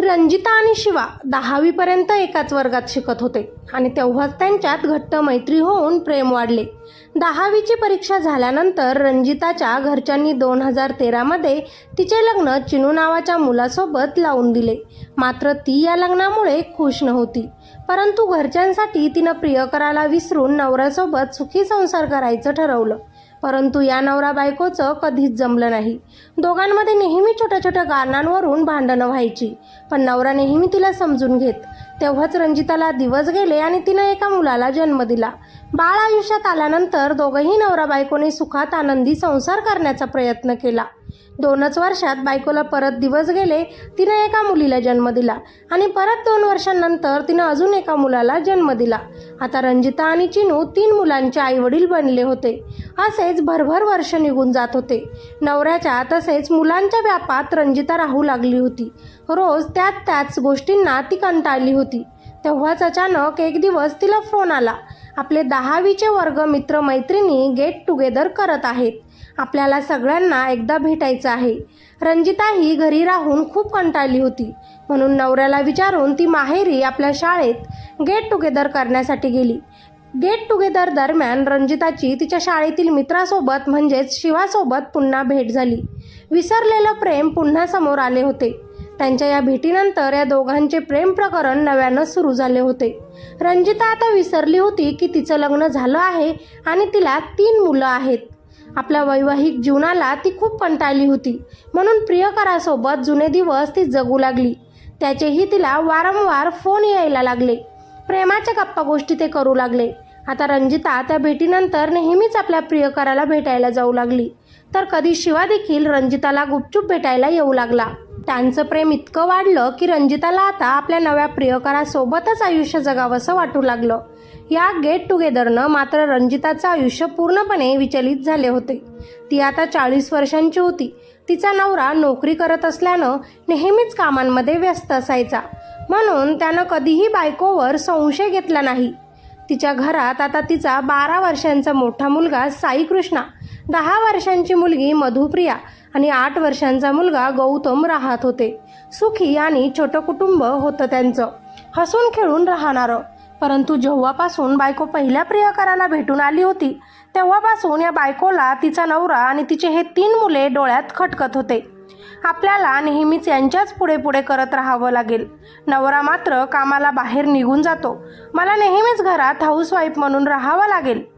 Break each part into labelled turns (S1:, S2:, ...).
S1: रंजिता आणि शिवा दहावीपर्यंत एकाच वर्गात शिकत होते आणि तेव्हाच त्यांच्यात घट्ट मैत्री होऊन प्रेम वाढले. दहावीची परीक्षा झाल्यानंतर रंजिताच्या घरच्यांनी दोन हजार तेरामध्ये तिचे लग्न चिनू नावाच्या मुलासोबत लावून दिले. मात्र ती या लग्नामुळे खुश नव्हती. परंतु घरच्यांसाठी तिनं प्रियकराला विसरून नवऱ्यासोबत सुखी संसार करायचं ठरवलं. परंतु या नवरा बायकोचं कधीच जमलं नाही. दोघांमध्ये नेहमी छोट्या छोट्या कारणांवरून भांडणं व्हायची. पण नवरा नेहमी तिला समजून घेत. तेव्हाच रंजिताला दिवस गेले आणि तिनं एका मुलाला जन्म दिला. बाळ आयुष्यात आल्यानंतर दोघंही नवरा बायकोने सुखात आनंदी संसार करण्याचा प्रयत्न केला. दोनच वर्षात बायकोला परत दिवस गेले तिनं एका मुलीला जन्म दिला आणि परत दोन वर्षांनंतर तिनं अजून एका मुलाला जन्म दिला. आता रंजिता आणि चिनू तीन मुलांचे आईवडील बनले होते. असेच भरभर वर्ष निघून जात होते. नवऱ्याच्या तसेच मुलांच्या व्यापात रंजिता राहू लागली होती. रोज त्याच त्याच गोष्टींना ती कंटाळली होती. तेव्हाच अचानक एक दिवस तिला फोन आला. आपले दहावीचे वर्ग मित्र मैत्रिणी गेट टुगेदर करत आहेत. आपल्याला सगळ्यांना एकदा भेटायचं आहे. रंजिता ही घरी राहून खूप कंटाळली होती. म्हणून नवऱ्याला विचारून ती माहेरी आपल्या शाळेत गेट टुगेदर करण्यासाठी गेली. गेट टुगेदर दरम्यान रंजिताची तिच्या शाळेतील मित्रासोबत म्हणजेच शिवासोबत पुन्हा भेट झाली. विसरलेलं प्रेम पुन्हा समोर आले होते. त्यांच्या या भेटीनंतर या दोघांचे प्रेम प्रकरण नव्यानं सुरू झाले होते. रंजिता आता विसरली होती की तिचं लग्न झालं आहे आणि तिला तीन मुलं आहेत. आपल्या वैवाहिक जीवनाला ती खूप कंटाळली होती. म्हणून प्रियकरासोबत जुने दिवस ती जगू लागली. त्याचेही तिला वारंवार फोन यायला लागले. प्रेमाच्या गप्पा गोष्टी ते करू लागले. आता रंजिता त्या भेटीनंतर नेहमीच आपल्या प्रियकराला भेटायला जाऊ लागली. तर कधी शिवा देखील रंजिताला गुपचूप भेटायला येऊ लागला. त्यांचं प्रेम इतकं वाढलं की रंजिताला आता आपल्या नव्या प्रियकरासोबतच आयुष्य जगावंसं वाटू लागलं. या गेट टुगेदरनं मात्र रंजिताचं आयुष्य पूर्णपणे विचलित झाले होते. ती आता चाळीस वर्षांची होती. तिचा नवरा नोकरी करत असल्यानं नेहमीच कामांमध्ये व्यस्त असायचा. म्हणून त्यानं कधीही बायकोवर संशय घेतला नाही. तिच्या घरात आता तिचा बारा वर्षांचा मोठा मुलगा साईकृष्णा दहा वर्षांची मुलगी मधुप्रिया आणि आठ वर्षांचा मुलगा गौतम राहत होते. सुखी आणि छोटं कुटुंब होतं त्यांचं. हसून खेळून राहणारं. परंतु जेव्हापासून बायको पहिल्या प्रियकराला भेटून आली होती तेव्हापासून या बायकोला तिचा नवरा आणि तिचे हे तीन मुले डोळ्यात खटकत होते. आपल्याला नेहमीच यांच्याच पुढे पुढे करत राहावं लागेल. नवरा मात्र कामाला बाहेर निघून जातो. मला नेहमीच घरात हाऊसवाईफ म्हणून राहावं लागेल.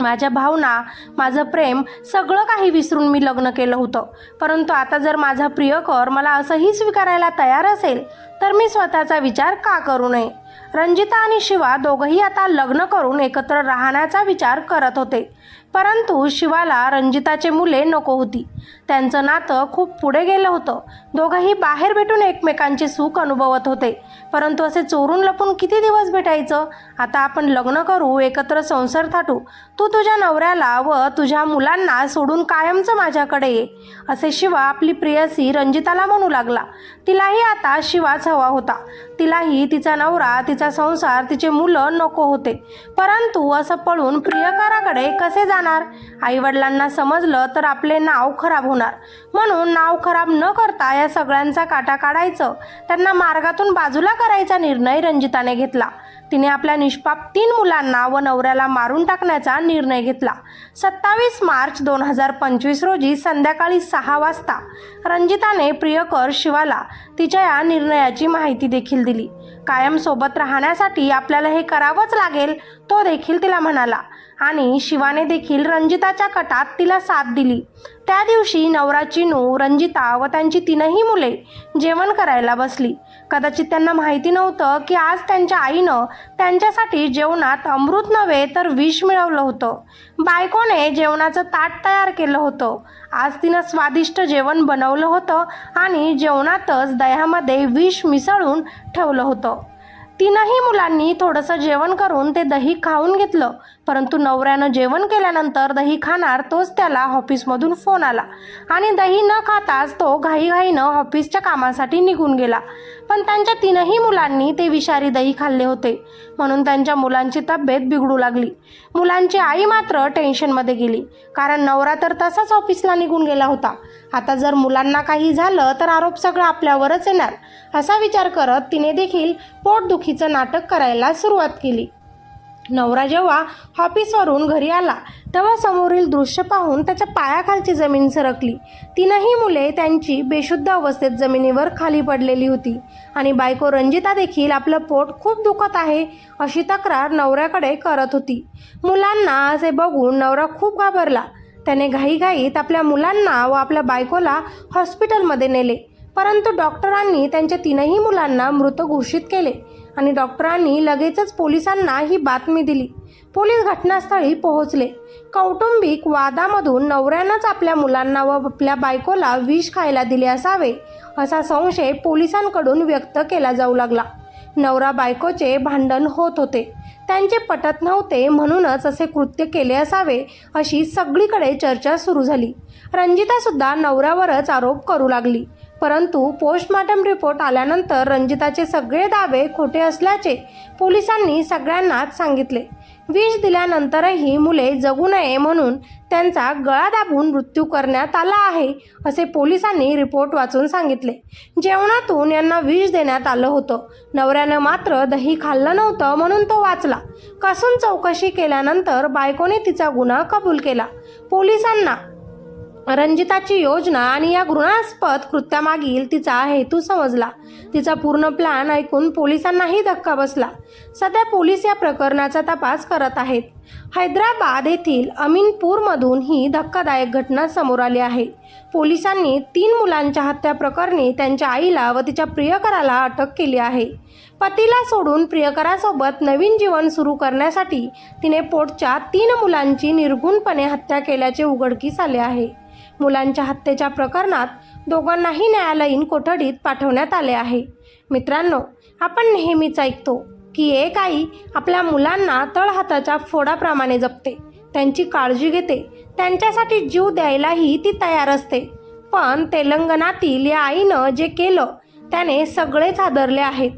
S1: माझ्या भावना माझं प्रेम सगळं काही विसरून मी लग्न केलं होतं. परंतु आता जर माझा प्रियकर मला असंही स्वीकारायला तयार असेल तर मी स्वतःचा विचार का करू नये? रंजिता आणि शिवा दोघंही आता लग्न करून एकत्र राहण्याचा विचार करत होते. परंतु शिवाला रंजिताचे मुले नको होती. त्यांचं नातं खूप पुढे गेलं होतं. दोघंही बाहेर भेटून एकमेकांचे सुख अनुभवत होते. परंतु असे चोरून लपून किती दिवस भेटायचं? आता आपण लग्न करू एकत्र संसार थाटू. तू तुझ्या नवऱ्याला व तुझ्या मुलांना सोडून कायमचं माझ्याकडे ये. असे शिवा आपली प्रियसी रंजिताला म्हणू लागला. तिलाही आता हवा होता. तिलाही तिचा नवरा तिचा संसार तिचे मुलं नको होते. परंतु असं पळून प्रियकराकडे कसे जाणार? आईवडिलांना समजलं तर आपले नाव खराब होणार. म्हणून नाव खराब न करता या सगळ्यांचा काटा काढायचं. त्यांना मार्गातून बाजूला करायचा निर्णय रंजिताने घेतला. तिने आपल्या निष्पाप तीन मुलांना व नवऱ्याला मारून टाकण्याचा निर्णय घेतला. सत्तावीस मार्च दोन हजार पंचवीस रोजी संध्याकाळी सहा वाजता रंजिताने प्रियकर शिवाला तिच्या या निर्णयाची माहिती देखील दिली. कायम सोबत राहण्यासाठी आपल्याला हे करावंच लागेल. तो देखील तिला म्हणाला आणि शिवाने देखील रंजिताच्या कटात तिला साथ दिली. त्या दिवशी नवरा चिनू रंजिता व त्यांची तीनही मुले जेवण करायला बसली. कदाचित त्यांना माहिती नव्हतं की आज त्यांच्या आईनं त्यांच्यासाठी जेवणात अमृत नव्हे तर विष मिळवलं होतं. बायकोने जेवणाचं ताट तयार केलं होतं. आज तिनं स्वादिष्ट जेवण बनवलं होतं आणि जेवणातच दह्यामध्ये विष मिसळून ठेवलं होतं. तीनही मुलांनी थोडंसं जेवण करून ते दही खाऊन घेतलं. परंतु नवऱ्यानं जेवण केल्यानंतर दही खाणार तोच त्याला ऑफिसमधून फोन आला. आणि दही न खाताच तो घाईघाईनं ऑफिसच्या कामासाठी निघून गेला. पण त्यांच्या तीनही मुलांनी ते विषारी दही खाल्ले होते. म्हणून त्यांच्या मुलांची तब्येत बिघडू लागली. मुलांची आई मात्र टेन्शनमध्ये गेली. कारण नवरा तर तसाच ऑफिसला निघून गेला होता. आता जर मुलांना काही झालं तर आरोप सगळं आपल्यावरच येणार असा विचार करत तिने देखील पोटदुखीचं नाटक करायला सुरुवात केली. नवरा जेव्हा ऑफिसवरून घरी आला तेव्हा समोरील दृश्य पाहून त्याच्या पायाखालची जमीन सरकली. तीनही मुले त्यांची बेशुद्ध अवस्थेत जमिनीवर खाली पडलेली होती. आणि बायको रंजिता देखील आपलं पोट खूप दुखत आहे अशी तक्रार नवऱ्याकडे करत होती. मुलांना असे बघून नवरा खूप घाबरला. त्याने घाईघाईत आपल्या मुलांना व आपल्या बायकोला हॉस्पिटलमध्ये नेले. परंतु डॉक्टरांनी त्यांच्या तीनही मुलांना मृत घोषित केले. आणि डॉक्टरांनी लगेचच पोलिसांना ही बातमी दिली. पोलीस घटनास्थळी पोहोचले. कौटुंबिक वादामधून नवऱ्यानंच आपल्या मुलांना व आपल्या बायकोला विष खायला दिले असावे असा संशय पोलिसांकडून व्यक्त केला जाऊ लागला. नवरा बायकोचे भांडण होत होते. त्यांचे पटत नव्हते म्हणूनच असे कृत्य केले असावे अशी सगळीकडे चर्चा सुरू झाली. रंजितासुद्धा नवऱ्यावरच आरोप करू लागली. परंतु पोस्टमॉर्टम रिपोर्ट आल्यानंतर रंजिताचे सगळे दावे खोटे असल्याचे पोलिसांनी सगळ्यांनाच सांगितले. विष दिल्यानंतरही मुले जगू नये म्हणून त्यांचा गळा दाबून मृत्यू करण्यात आला आहे असे पोलिसांनी रिपोर्ट वाचून सांगितले. जेवणातून यांना विष देण्यात आलं होतं. नवऱ्यानं मात्र दही खाल्लं नव्हतं म्हणून तो वाचला. कसून चौकशी केल्यानंतर बायकोने तिचा गुन्हा कबूल केला. पोलिसांना रंजिताची योजना आणि या घृणास्पद कृत्यामागील तिचा हेतू समजला. तिचा पूर्ण प्लॅन ऐकून पोलिसांनाही धक्का बसला. सध्या पोलीस या प्रकरणाचा तपास करत आहेत. हैदराबाद येथील अमीनपूरमधून ही धक्कादायक घटना समोर आली आहे. पोलिसांनी तीन मुलांच्या हत्या प्रकरणी त्यांच्या आईला व तिच्या प्रियकराला अटक केली आहे. पतीला सोडून प्रियकरासोबत नवीन जीवन सुरू करण्यासाठी तिने पोटच्या तीन मुलांची निर्गुणपणे हत्या केल्याचे उघडकीस आले आहे. मुलांच्या हत्येच्या प्रकरणात दोघांनाही न्यायालयीन कोठडीत पाठवण्यात आले आहे. मित्रांनो आपण नेहमीच ऐकतो की एक आई आपल्या मुलांना तळहाताच्या फोडाप्रमाणे जपते. त्यांची काळजी घेते. त्यांच्यासाठी जीव द्यायलाही ती तयार असते. पण तेलंगणातील या आईनं जे केलं त्याने सगळेच हादरले आहेत.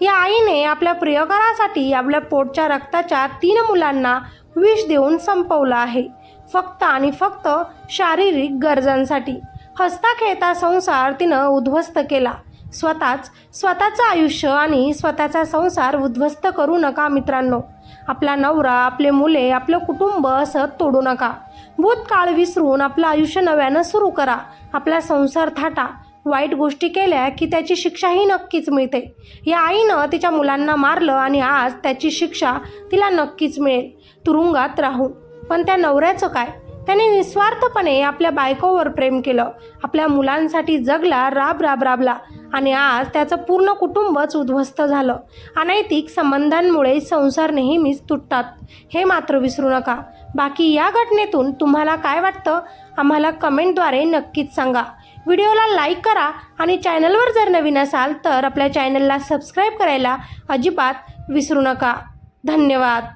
S1: या आईने आपल्या प्रियकरासाठी आपल्या पोटच्या रक्ताच्या तीन मुलांना विष देऊन संपवलं आहे. फक्त आणि फक्त शारीरिक गरजांसाठी. हसता खेळता संसार तिनं उद्ध्वस्त केला. स्वतःच स्वतःचं आयुष्य आणि स्वतःचा संसार उद्ध्वस्त करू नका मित्रांनो. आपला नवरा आपले मुले आपलं कुटुंब असं तोडू नका. भूतकाळ विसरून आपलं आयुष्य नव्यानं सुरू करा. आपला संसार थाटा. वाईट गोष्टी केल्या की त्याची शिक्षाही नक्कीच मिळते. या आईनं तिच्या मुलांना मारलं आणि आज त्याची शिक्षा तिला नक्कीच मिळेल. तुरुंगात राहून. पण त्या नवऱ्याचं काय? त्याने निस्वार्थपणे आपल्या बायकोवर प्रेम केलं. आपल्या मुलांसाठी जगला राब राब राबला. आणि आज त्याचं पूर्ण कुटुंबच उद्ध्वस्त झालं. अनैतिक संबंधांमुळे संसार नेहमीच तुटतात. हे मात्र विसरू नका. बाकी या घटनेतून तुम्हाला काय वाटतं? आम्हाला कमेंटद्वारे नक्कीच सांगा. व्हिडिओला लाईक करा आणि चॅनलवर जर नवीन असाल तर आपल्या चॅनलला सबस्क्राईब करायला अजिबात विसरू नका. धन्यवाद.